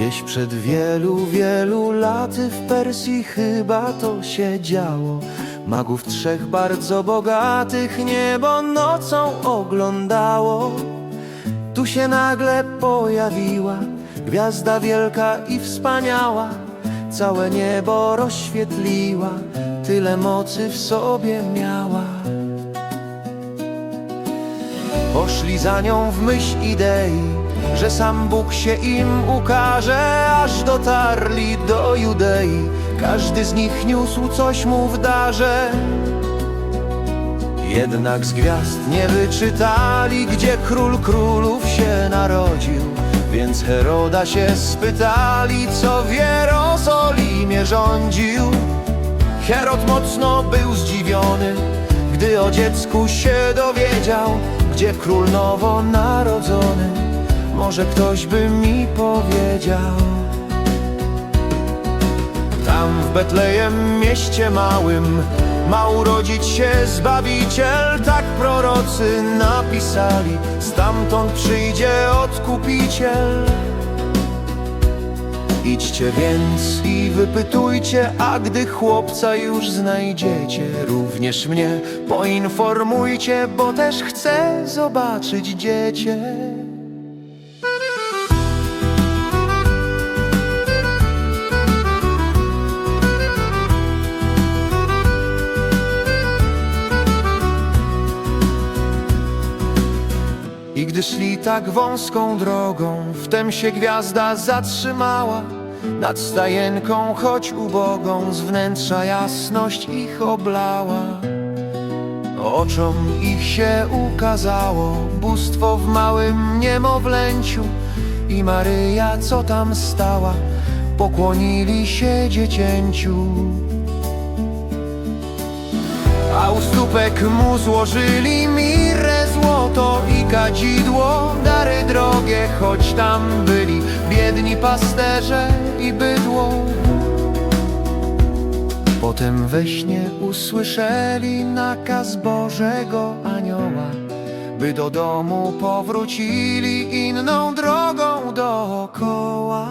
Gdzieś przed wielu, wielu laty w Persji chyba to się działo. Magów trzech bardzo bogatych niebo nocą oglądało. Tu się nagle pojawiła gwiazda wielka i wspaniała. Całe niebo rozświetliła, tyle mocy w sobie miała Poszli za nią w myśl idei, że sam Bóg się im ukaże, aż dotarli do Judei. Każdy z nich niósł coś mu w darze. Jednak z gwiazd nie wyczytali, gdzie król królów się narodził. Więc Heroda się spytali, co w Jerozolimie rządził. Herod mocno był zdziwiony, gdy o dziecku się dowiedział, gdzie król nowo narodzony. Może ktoś by mi powiedział. Tam w Betlejem, mieście małym, ma urodzić się Zbawiciel, tak prorocy napisali. Stamtąd przyjdzie Odkupiciel. Idźcie więc i wypytujcie, a gdy chłopca już znajdziecie, również mnie poinformujcie, bo też chcę zobaczyć dziecię. Gdy szli tak wąską drogą, wtem się gwiazda zatrzymała. Nad stajenką, choć ubogą, z wnętrza jasność ich oblała. Oczom ich się ukazało bóstwo w małym niemowlęciu. I Maryja, co tam stała, pokłonili się dziecięciu. A u stópek mu złożyli mirę, złoto i kadzidło. Dary drogie, choć tam byli biedni pasterze i bydło. Potem we śnie usłyszeli nakaz Bożego Anioła By do domu powrócili inną drogą dookoła